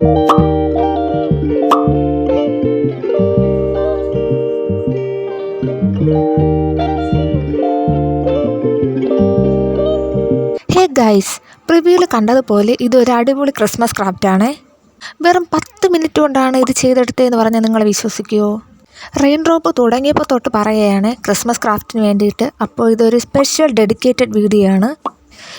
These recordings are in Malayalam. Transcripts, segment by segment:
ഹേ ഗൈസ് പ്രിവ്യൂവിൽ കണ്ടതുപോലെ ഇതൊരു അടിപൊളി ക്രിസ്മസ് ക്രാഫ്റ്റാണ് വെറും പത്ത് മിനിറ്റ് കൊണ്ടാണ് ഇത് ചെയ്തെടുത്തതെന്ന് പറഞ്ഞാൽ നിങ്ങൾ വിശ്വസിക്കുമോ റെയിൻ ഡ്രോപ്പ് തുടങ്ങിയപ്പോൾ തൊട്ട് പറയുകയാണ് ക്രിസ്മസ് ക്രാഫ്റ്റിന് വേണ്ടിയിട്ട്. അപ്പോൾ ഇതൊരു സ്പെഷ്യൽ ഡെഡിക്കേറ്റഡ് വീഡിയോ ആണ്.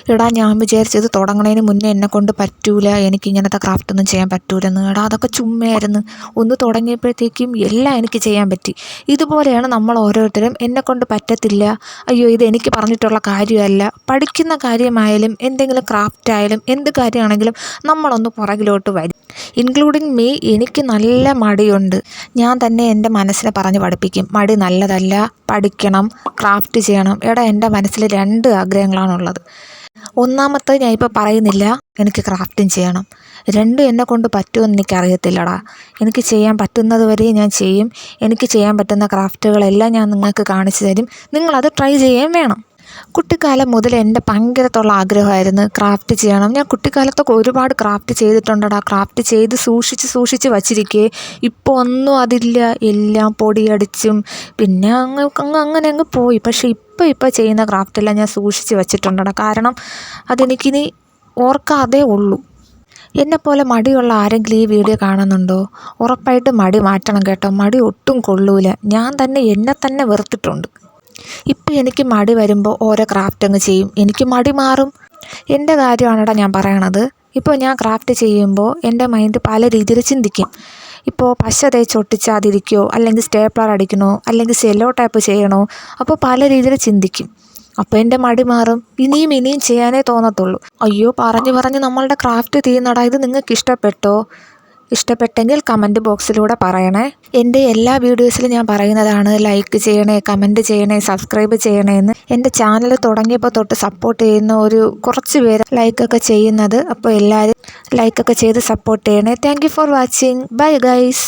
എടാ ഞാൻ വിചാരിച്ചത് തുടങ്ങണതിന് മുന്നേ എന്നെ കൊണ്ട് പറ്റൂല എനിക്ക് ഇങ്ങനത്തെ ക്രാഫ്റ്റ് ഒന്നും ചെയ്യാൻ പറ്റൂലെന്ന്. എടാ അതൊക്കെ ചുമ്മയായിരുന്നു ഒന്ന് തുടങ്ങിയപ്പോഴത്തേക്കും എല്ലാം എനിക്ക് ചെയ്യാൻ പറ്റി. ഇതുപോലെയാണ് നമ്മൾ ഓരോരുത്തരും എന്നെ കൊണ്ട് പറ്റത്തില്ല. അയ്യോ ഇത് എനിക്ക് പറഞ്ഞിട്ടുള്ള കാര്യമല്ല. പഠിക്കുന്ന കാര്യമായാലും എന്തെങ്കിലും ക്രാഫ്റ്റ് ആയാലും എന്ത് കാര്യമാണെങ്കിലും നമ്മളൊന്ന് പുറകിലോട്ട് വരും. ഇൻക്ലൂഡിങ് മീ എനിക്ക് നല്ല മടിയുണ്ട്. ഞാൻ തന്നെ എന്റെ മനസ്സിനെ പറഞ്ഞ് പഠിപ്പിക്കും. മടി നല്ലതല്ല പഠിക്കണം ക്രാഫ്റ്റ് ചെയ്യണം. എടാ എന്റെ മനസ്സിൽ രണ്ട് ആഗ്രഹങ്ങളാണുള്ളത്. ഒന്നാമത്തെ ഞാൻ ഇപ്പോൾ പറയുന്നില്ല എനിക്ക് ക്രാഫ്റ്റിങ് ചെയ്യണം. രണ്ടും എന്നെ കൊണ്ട് പറ്റുമെന്ന് എനിക്കറിയത്തില്ലടാ. എനിക്ക് ചെയ്യാൻ പറ്റുന്നത് വരെ ഞാൻ ചെയ്യും. എനിക്ക് ചെയ്യാൻ പറ്റുന്ന ക്രാഫ്റ്റുകളെല്ലാം ഞാൻ നിങ്ങൾക്ക് കാണിച്ചു തരും. നിങ്ങളത് ട്രൈ ചെയ്യുകയും വേണം. കുട്ടിക്കാലം മുതൽ എന്റെ ഭയങ്കരത്തുള്ള ആഗ്രഹമായിരുന്നു ക്രാഫ്റ്റ് ചെയ്യണം. ഞാൻ കുട്ടിക്കാലത്തൊക്കെ ഒരുപാട് ക്രാഫ്റ്റ് ചെയ്തിട്ടുണ്ടടാ. ക്രാഫ്റ്റ് ചെയ്ത് സൂക്ഷിച്ച് സൂക്ഷിച്ച് വച്ചിരിക്കേ. ഇപ്പോൾ ഒന്നും അതില്ല. എല്ലാം പൊടിയടിച്ചും. പിന്നെ അങ്ങ് അങ്ങ് അങ്ങനെ അങ്ങ് പോയി. പക്ഷേ ഇപ്പോൾ ഇപ്പോൾ ചെയ്യുന്ന ക്രാഫ്റ്റെല്ലാം ഞാൻ സൂക്ഷിച്ച് വച്ചിട്ടുണ്ടടാ. കാരണം അതെനിക്കിനി ഓർക്കാതെ ഉള്ളൂ. എന്നെപ്പോലെ മടിയുള്ള ആരെങ്കിലും ഈ വീഡിയോ കാണുന്നുണ്ടോ? ഉറപ്പായിട്ട് മടി മാറ്റണം കേട്ടോ. മടി ഒട്ടും കൊള്ളൂല. ഞാൻ തന്നെ എന്നെ തന്നെ വെറുത്തിട്ടുണ്ട്. ഇപ്പം എനിക്ക് മടി വരുമ്പോൾ ഓരോ ക്രാഫ്റ്റ് അങ്ങ് ചെയ്യും. എനിക്ക് മടി മാറും. എന്റെ കാര്യമാണെടാ ഞാൻ പറയണത്. ഇപ്പോൾ ഞാൻ ക്രാഫ്റ്റ് ചെയ്യുമ്പോൾ എന്റെ മൈൻഡ് പല രീതിയിൽ ചിന്തിക്കും. ഇപ്പോൾ പശ തേച്ച് ഒട്ടിച്ചാതിരിക്കോ അല്ലെങ്കിൽ സ്റ്റേപ്ലർ അടിക്കണോ? അല്ലെങ്കിൽ സെല്ലോ ടൈപ്പ് ചെയ്യണോ? അപ്പോൾ പല രീതിയിൽ ചിന്തിക്കും. അപ്പോൾ എന്റെ മടി മാറും. ഇനിയും ഇനിയും ചെയ്യാനേ തോന്നത്തുള്ളൂ. അയ്യോ പറഞ്ഞു പറഞ്ഞ് നമ്മളുടെ ക്രാഫ്റ്റ് തീർന്നടാ. ഇത് നിങ്ങൾക്ക് ഇഷ്ടപ്പെട്ടോ ഇഷ്ടപ്പെട്ടെങ്കിൽ കമന്റ് ബോക്സിലൂടെ പറയണേ. എന്റെ എല്ലാ വീഡിയോസിലും ഞാൻ പറയുന്നതാണ് ലൈക്ക് ചെയ്യണേ കമന്റ് ചെയ്യണേ സബ്സ്ക്രൈബ് ചെയ്യണേ എന്ന്. എന്റെ ചാനൽ തുടങ്ങിയപ്പോൾ തൊട്ട് സപ്പോർട്ട് ചെയ്യുന്ന ഒരു കുറച്ച് പേര് ലൈക്കൊക്കെ ചെയ്യുന്നത്. അപ്പോൾ എല്ലാവരും ലൈക്കൊക്കെ ചെയ്ത് സപ്പോർട്ട് ചെയ്യണേ. Thank for watching bye guys